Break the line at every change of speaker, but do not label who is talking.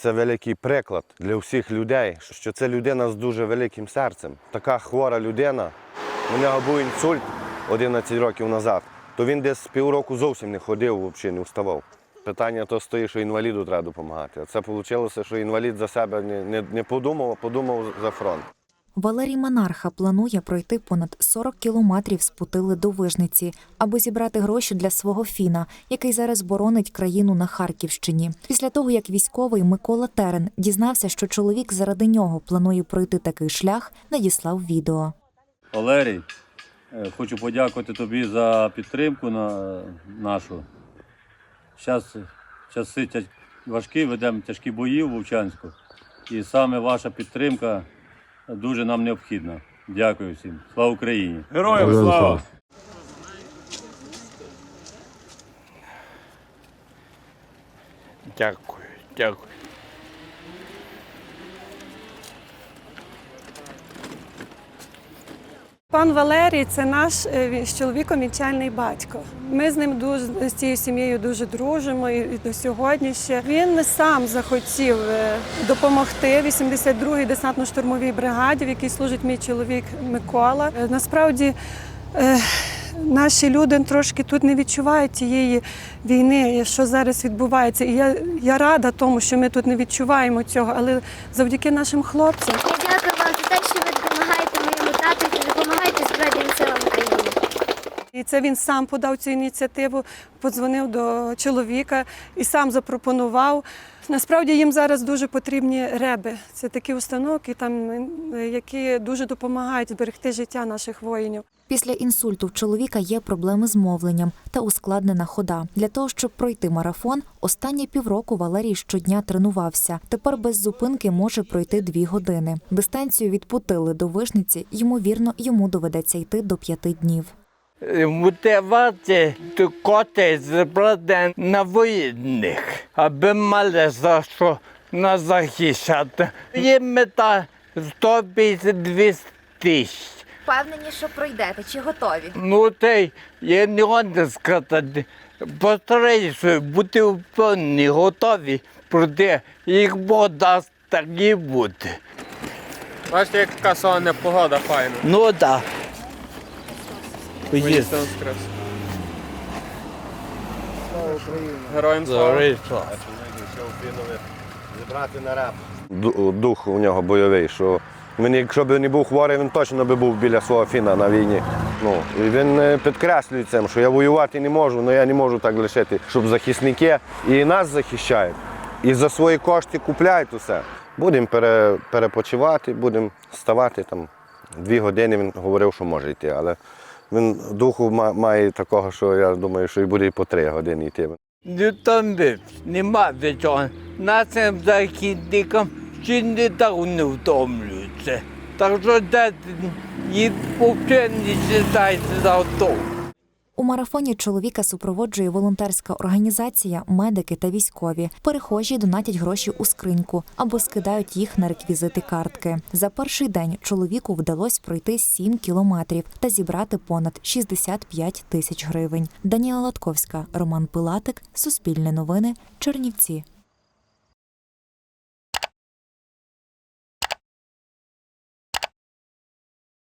Це великий приклад для всіх людей, що це людина з дуже великим серцем. Така хвора людина. У нього був інсульт 11 років назад, то він десь півроку зовсім не ходив, взагалі не вставав. Питання то стоїть, що інваліду треба допомагати. А це вийшло, що інвалід за себе не, не, не подумав, а подумав за фронт.
Валерій Монарха планує пройти понад 40 кілометрів з Путили до Вижниці, аби зібрати гроші для свого фіна, який зараз боронить країну на Харківщині. Після того, як військовий Микола Терен дізнався, що чоловік заради нього планує пройти такий шлях, надіслав відео.
Валерій, е, хочу подякувати тобі за підтримку на нашу. Зараз часи важкі, ведемо тяжкі бої в Вовчанську. І саме ваша підтримка дуже нам необхідна. Дякую всім. Слава Україні!
Героям слава! Дякую, дякую.
Пан Валерій це наш е, з чоловіком вінчальний батько. Ми з ним дуже з цією сім'єю дуже дружимо і до сьогодні ще. Він сам захотів е, допомогти 82-й десантно-штурмовій бригаді, в якій служить мій чоловік Микола. Е, Насправді. Наші люди трошки тут не відчувають тієї війни, що зараз відбувається. І я, я рада тому, що ми тут не відчуваємо цього, але завдяки нашим хлопцям
Я дякую вам за те, що ви допомагаєте моєму допомагайте Збройним силам.
І це він сам подав цю ініціативу, подзвонив до чоловіка і сам запропонував. Насправді їм зараз дуже потрібні реби. Це такі установки, там, які дуже допомагають зберегти життя наших воїнів.
Після інсульту в чоловіка є проблеми з мовленням та ускладнена хода. Для того, щоб пройти марафон, останні півроку Валерій щодня тренувався. Тепер без зупинки може пройти дві години. Дистанцію від Путили до Вишниці, ймовірно, йому доведеться йти до п'яти днів.
Мотивація коти збрати на воєнних, аби мали за що нас захищати. Є мета 152 тисяч.
Впевнені, що пройдете чи готові?
Ну, й я не можу сказати. Постараюся бути впевнені, готові. Проте їх Бог дасть так і бути.
Бачите, яка сонна погода файна.
Ну так.
Мені воскрес. Героям слава.
Зібрати на реп. Дух у нього бойовий, що він, якщо б не був хворий, він точно би був біля свого фіна на війні. Ну, і він е, підкреслює цим, що я воювати не можу, але я не можу так лишити, щоб захисники і нас захищають, і за свої кошти купляють усе. Будемо пере, перепочивати, будемо ставати там. Дві години він говорив, що може йти, але він духу має такого, що я думаю, що і буде і по три години йти.
Не втомився, нема від чого. Нашим західникам чи не так не втомлюються. Так що дайте їх взагалі не читається за то.
У марафоні чоловіка супроводжує волонтерська організація, медики та військові. Перехожі донатять гроші у скриньку або скидають їх на реквізити картки. За перший день чоловіку вдалося пройти 7 кілометрів та зібрати понад 65 тисяч гривень. Даніла Латковська, Роман Пилатик, Суспільне новини, Чернівці.